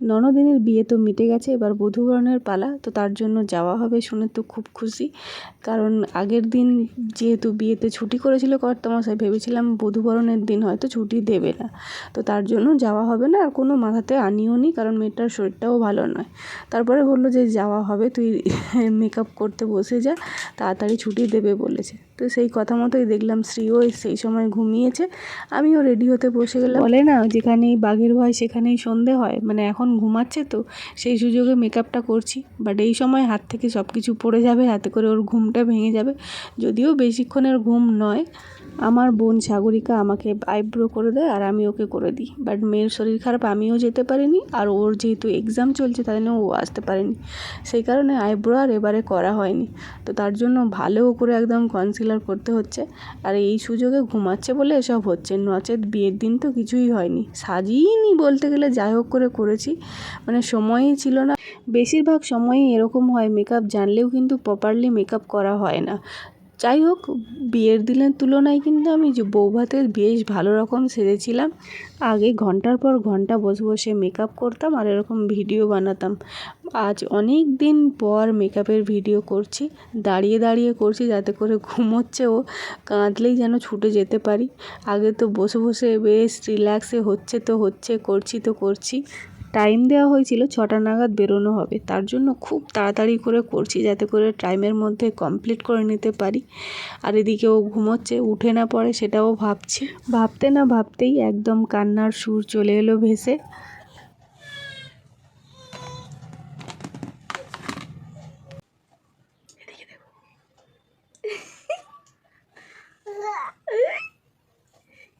ননদিনের বিয়ে তো মিটে গেছে, এবার বধূবরণের পালা, তো তার জন্য যাওয়া হবে শুনে তো খুব খুশি। কারণ আগের দিন যেহেতু বিয়েতে ছুটি করেছিল কর্তামশাই, ভেবেছিলাম বধূবরণের দিন হয়তো ছুটি দেবে না। তো তার জন্য যাওয়া হবে না, আর কোনো মাথাতে আনিও নি, কারণ মেয়েটার শরীরটাও ভালো নয়। তারপরে বলল যে যাওয়া হবে, তুই মেকআপ করতে বসে যা, তাড়াতাড়ি ছুটি দেবে বলেছে। তো সেই কথা মতোই দেখলাম শ্রীও সেই সময় ঘুমিয়েছে। আমিও রেডি হতে বসে গেলাম। বলে না, যেখানেই বাঘের ভয় সেখানেই সন্ধে হয়। মানে এখন ঘুমাচ্ছে তো, সেই সুযোগে মেকআপটা করছি। বাট এই সময় হাত থেকে সব কিছু পড়ে যাবে, হাতে করে ওর ঘুমটা ভেঙে যাবে। যদিও বেশিক্ষণের ঘুম নয় আমার বোন সাগরিকা আমাকে আইব্রো করে দেয় আর আমি ওকে করে দিই। বাট মেয়ের শরীর খারাপ, আমিও যেতে পারিনি আর ওর যেহেতু এক্সাম চলছে তাই জন্য ও আসতে পারেনি। সেই কারণে আইব্রো আর এবারে করা হয়নি। তো তার জন্য ভালো করে একদম কনসিলার করতে হচ্ছে। আর এই সুযোগে ঘুমাচ্ছে বলে এসব হচ্ছে। নচেত বিয়ের দিন তো কিছুই হয়নি। সাজিয়েই বলতে গেলে যাই হোক করে করেছি। মানে সময়ই ছিল না। বেশিরভাগ সময়ই এরকম হয় মেকআপ জানলেও কিন্তু প্রপারলি মেকআপ করা হয় না। যাই হোক, বিয়ের দিনের তুলনায় কিন্তু আমি যে বৌভাতে বেশ ভালো রকম সেজেছিলাম। আগে ঘণ্টার পর ঘণ্টা বসে বসে মেকআপ করতাম আর এরকম ভিডিও বানাতাম। আজ অনেক দিন পর মেকআপের ভিডিও করছি, দাঁড়িয়ে দাঁড়িয়ে করছি যাতে করে ঘুমোচ্ছে ও, কাঁদলেই যেন ছুটে যেতে পারি। আগে তো বসে বসে বেশ রিল্যাক্সে হচ্ছে তো হচ্ছে, করছি তো করছি। টাইম দেওয়া হয়েছিল ছটা নাগাদ বেরোনো হবে। তার জন্য খুব তাড়াতাড়ি করে করছি যাতে করে টাইমের মধ্যে কমপ্লিট করে নিতে পারি। আর এদিকে ও ঘুমোচ্ছে, উঠে না পড়ে সেটাও ভাবছে। ভাবতে না ভাবতেই একদম কান্নার সুর চলে এলো ভেসে।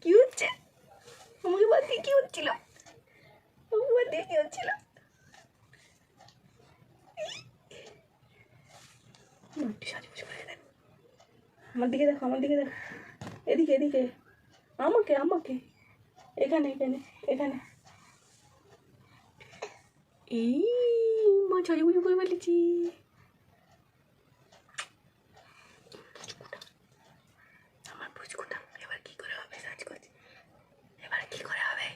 কি হচ্ছে? আমাকে দিয়ে কি হচ্ছিল? করে দেন। আমার দিকে দেখো, আমার দিকে দেখো। এদিকে এদিকে। আমাকে আমাকে। এখানে এখানে এখানে। এই, মা সাজুগুজু করে ফেলেছি আমার পুচকুটা এবার কি করে হবে সাজ করছি এবার কি করে হবে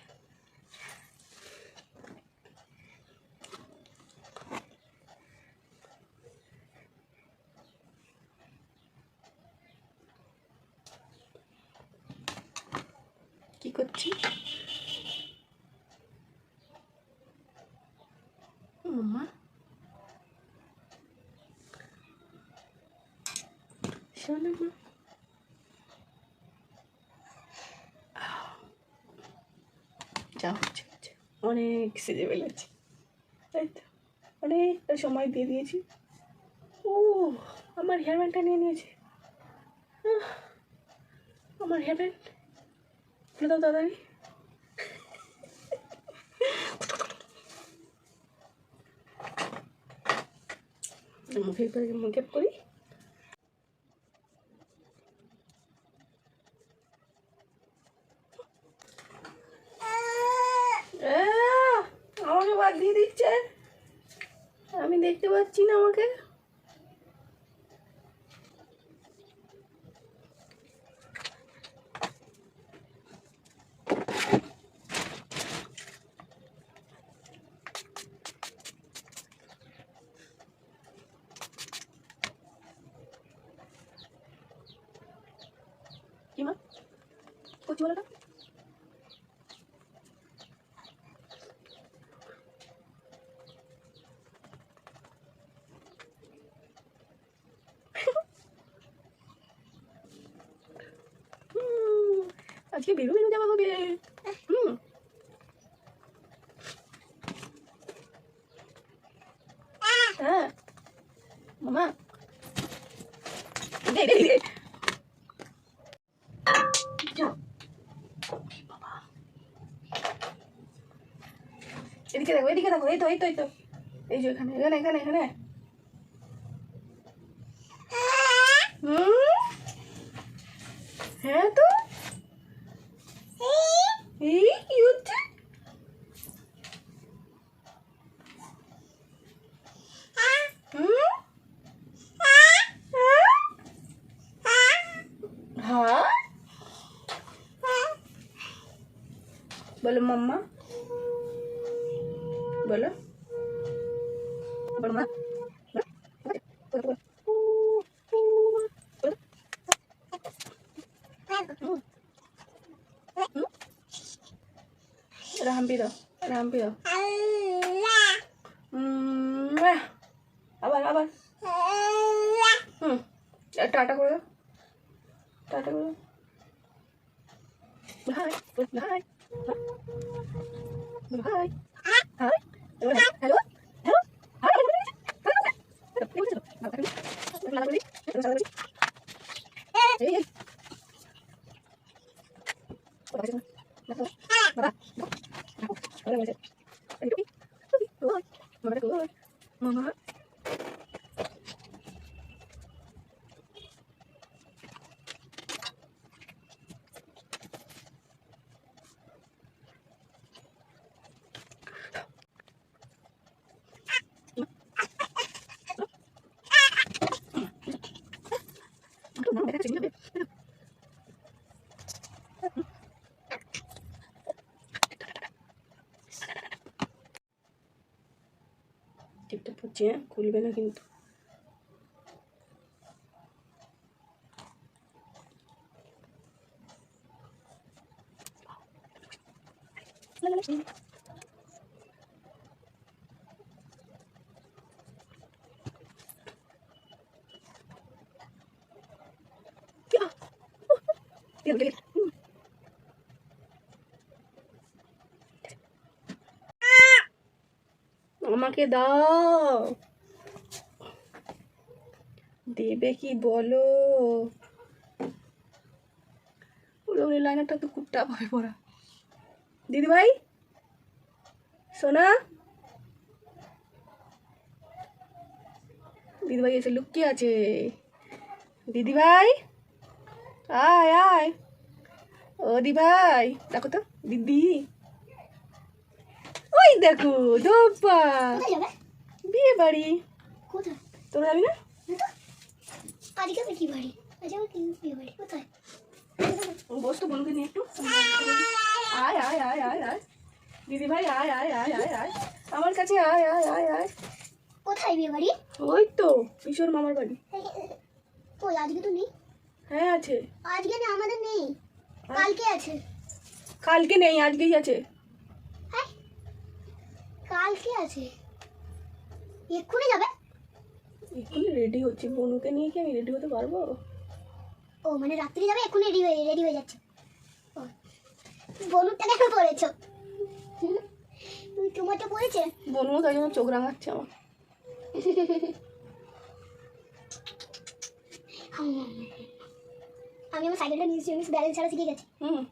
কি করছি মাম্মা শোনো আচ্ছা আচ্ছা অনেক সেজে ফেলেছি। তাই তো। অনেকটা সময় দিয়ে দিয়েছি। ও আমার হেয়ার ব্যান্ডটা নিয়ে নিয়েছে। আমার হেয়ার ব্যান্ড খুলে দাও তাড়াতাড়ি মুখে মেকআপ করি আমাকে বাদ দিয়ে দিচ্ছে। আমি দেখতে পাচ্ছি না আমাকে কি মা করছি বলো আজকে বেরো বেরো যাওয়া হবে। হ্যাঁ। মামা। দে যাও বাবা দেখো এই তো এই তো এই তো। এই যে এখানে এখানে এখানে এখানে। হ্যাঁ তো এই কি হচ্ছে হুম হ্যাঁ বলো মাম্মা বলো বলো মা রাহাম্পি দাও রাহাম্পি দাও উম, আহ। আবার আবার হুম টাটা করে দাও টাটা করে দাও ভাই ভাই ভাই হাই হ্যালো হ্যালো Mama. ঠিকঠাক করছি হ্যাঁ খুলবে না কিন্তু। আমাকে দাও। দেবে কি বলো? ওরে লাইনারটা তো কুট্টা ভয় পড়া দিদি ভাই সোনা। দিদি ভাই এসে লুকিয়ে আছে। দিদি ভাই আয় আয়। ও দি ভাই দেখো তো, দিদি। ওই দেখো যাবে? বিয়ে বাড়ি। কোথায়? তোরা যাবি না? আজকে কি বাড়ি? আজকে কি বিয়ে বাড়ি? কোথায়? বস তো নিয়ে একটু। আয় আয় আয় আয় আয়। দিদি ভাই আয় আয় আয় আয় আয়। আমার কাছে আয় আয় আয় আয়। কোথায় বিয়ে বাড়ি? ওই তো কিশোর মামার বাড়ি। ওই আজকে তো নেই। হ্যাঁ আছে। আজকে না আমাদের নেই। কালকে আছে। কালকে নেই আজকেই আছে। কালকে আছে এক্ষুনি যাবে এক্ষুনি রেডি হচ্ছে বনুকে নিয়ে কি আমি রেডি হতে পারব ও মানে রাত্রি যাবে এক্ষুনি রেডি হয়ে রেডি হয়ে যাচ্ছে ও বলুনটা কেন পড়েছো? তুমি তোমারটা পড়েছে বনুও তাই জন্য চোখ রাঙাচ্ছে আমার আমি আমার সাইকেলটা নিয়েছি আমি ব্যালেন্স ছাড়া শিখে গেছি হুম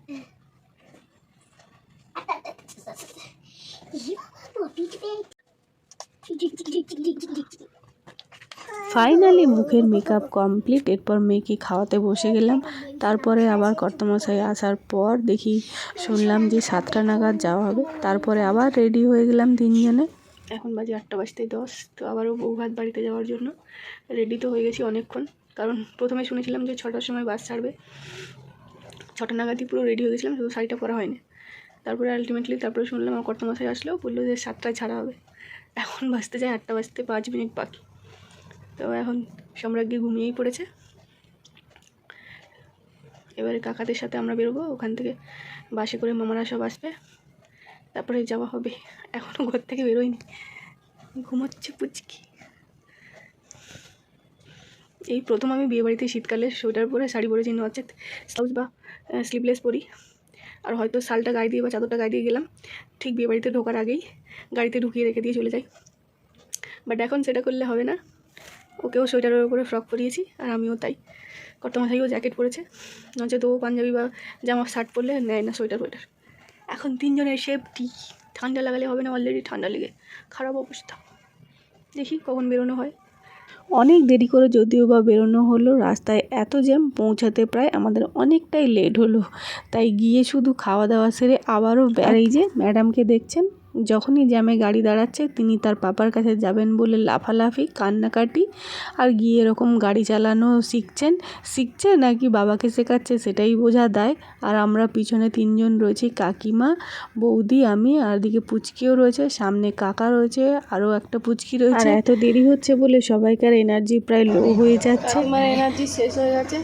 ফাইনালি মুখের মেকআপ কমপ্লিট এরপর মেয়েকে খাওয়াতে বসে গেলাম। তারপরে আবার কর্তমশাই আসার পর দেখি শুনলাম যে সাতটা নাগাদ যাওয়া হবে। তারপরে আবার রেডি হয়ে গেলাম তিনজনে। এখন বাজে আটটা বাজতে দশ, তো আবারও বৌভাত বাড়িতে যাওয়ার জন্য রেডি তো হয়ে গেছি অনেকক্ষণ। কারণ প্রথমে শুনেছিলাম যে ছটার সময় বাস ছাড়বে। ছটা নাগাদই পুরো রেডি হয়ে গেছিলাম শুধু শাড়িটা পরা হয়নি। তারপরে আলটিমেটলি তারপরে শুনলাম আমার কর্তমশাই আসলেও বলল যে সাতটায় ছাড়া হবে। এখন বাজতে যায় আটটা বাজতে পাঁচ মিনিট বাকি। তো এখন সম্রাজ্ঞী ঘুমিয়েই পড়েছে। এবারে কাকাদের সাথে আমরা বেরোবো, ওখান থেকে বাসে করে মামারা সব আসবে। তারপরে যাওয়া হবে। এখনও ঘর থেকে বেরোয়নি। ঘুমোচ্ছে পুচকি। এই প্রথম আমি বিয়েবাড়িতে শীতকালে সোয়েটার পরে শাড়ি পরে পরেছি নচেত ব্লাউজ বা স্লিভলেস পরি। আর হয়তো শালটা গায়ে দিয়ে বা চাদরটা গায়ে দিয়ে গেলাম। ঠিক বিয়েবাড়িতে ঢোকার আগেই গাড়িতে ঢুকিয়ে রেখে দিয়ে চলে যাই। বাট এখন সেটা করলে হবে না। ওকেও সোয়েটারের উপরে ফ্রক পরিয়েছি আর আমিও তাই। কর্তমাশাইও জ্যাকেট পরেছে। নচেত ও পাঞ্জাবি বা জামা শার্ট পরলে নেয় না সোয়েটার ওয়েটার এখন তিনজনের সেফটি ঠান্ডা লাগালে হবে না অলরেডি ঠান্ডা লেগে। খারাপ অবস্থা। দেখি কখন বেরোনো হয়। অনেক দেরি করে যদিও বা বেরোনো হলো, রাস্তায় এত জ্যাম পৌঁছাতে প্রায় আমাদের অনেকটাই লেট হলো। তাই গিয়ে শুধু খাওয়া দাওয়া সেরে আবারও এই যে ম্যাডামকে দেখছেন? যখনই জ্যামে গাড়ি দাঁড়াচ্ছে তিনি তার পাপার কাছে যাবেন বলে লাফালাফি কান্নাকাটি আর গিয়ে এরকম গাড়ি চালানো শিখছেন। শিখছে নাকি বাবাকে শেখাচ্ছে সেটাই বোঝা দায়। আর আমরা পিছনে তিনজন রয়েছি কাকিমা বৌদি আমি আর দিকে পুচকিও রয়েছে সামনে কাকা রয়েছে আরও একটা পুচকি রয়েছে। আর এত দেরি হচ্ছে বলে সবাইকার এনার্জি প্রায় লো হয়ে যাচ্ছে। আমার এনার্জি শেষ হয়ে গেছে।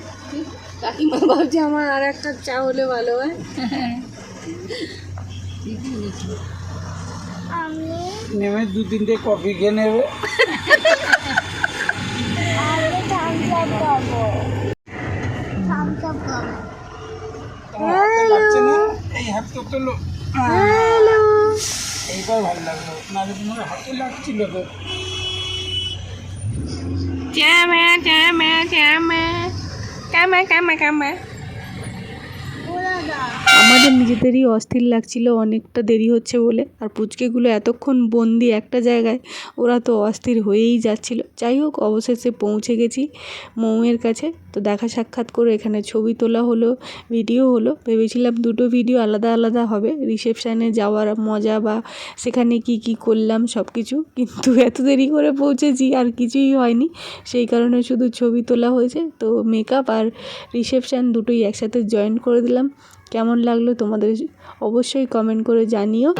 কাকিমা ভাবছে আমার আর একটা চা হলে ভালো হয়। নেমে দু তিনটে কফি খেয়ে নেবে। না? এই তোলো। হ্যালো এইবার ভালো লাগল। নাহলে তোমার হাতে লাগছিল তো। চ্যামা চ্যামা কামা কামা কামা দাদা আমাদের নিজেদেরই অস্থির লাগছিল, অনেকটা দেরি হচ্ছে বলে। আর পুচকেগুলো এতক্ষণ বন্দি একটা জায়গায়, ওরা তো অস্থির হয়েই যাচ্ছিল। যাই হোক, অবশেষে পৌঁছে গেছি মৌয়ের কাছে। তো দেখা সাক্ষাৎ করে এখানে ছবি তোলা হলো, ভিডিও হলো। ভেবেছিলাম দুটো ভিডিও আলাদা আলাদা হবে, রিসেপশানে যাওয়ার মজা বা সেখানে কি কি করলাম সব কিছু কিন্তু এত দেরি করে পৌঁছেছি, আর কিছুই হয়নি। সেই কারণে শুধু ছবি তোলা হয়েছে। তো মেকআপ আর রিসেপশান দুটোই একসাথে জয়েন করে দিলাম। কেমন লাগল তোমাদের অবশ্যই কমেন্ট করে জানিও।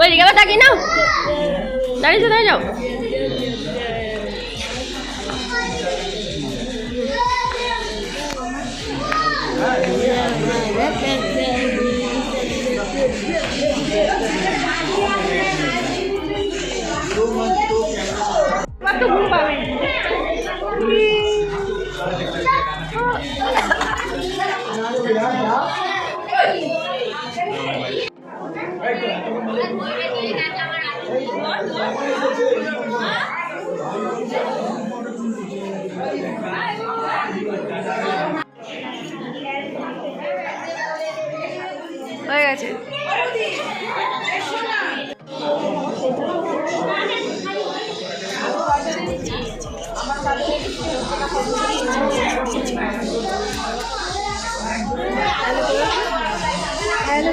ওই দিকে তাকিয়ে নাও। দাঁড়িয়ে দাঁড়িয়ে যাও। হয়ে গেছে। হ্যালো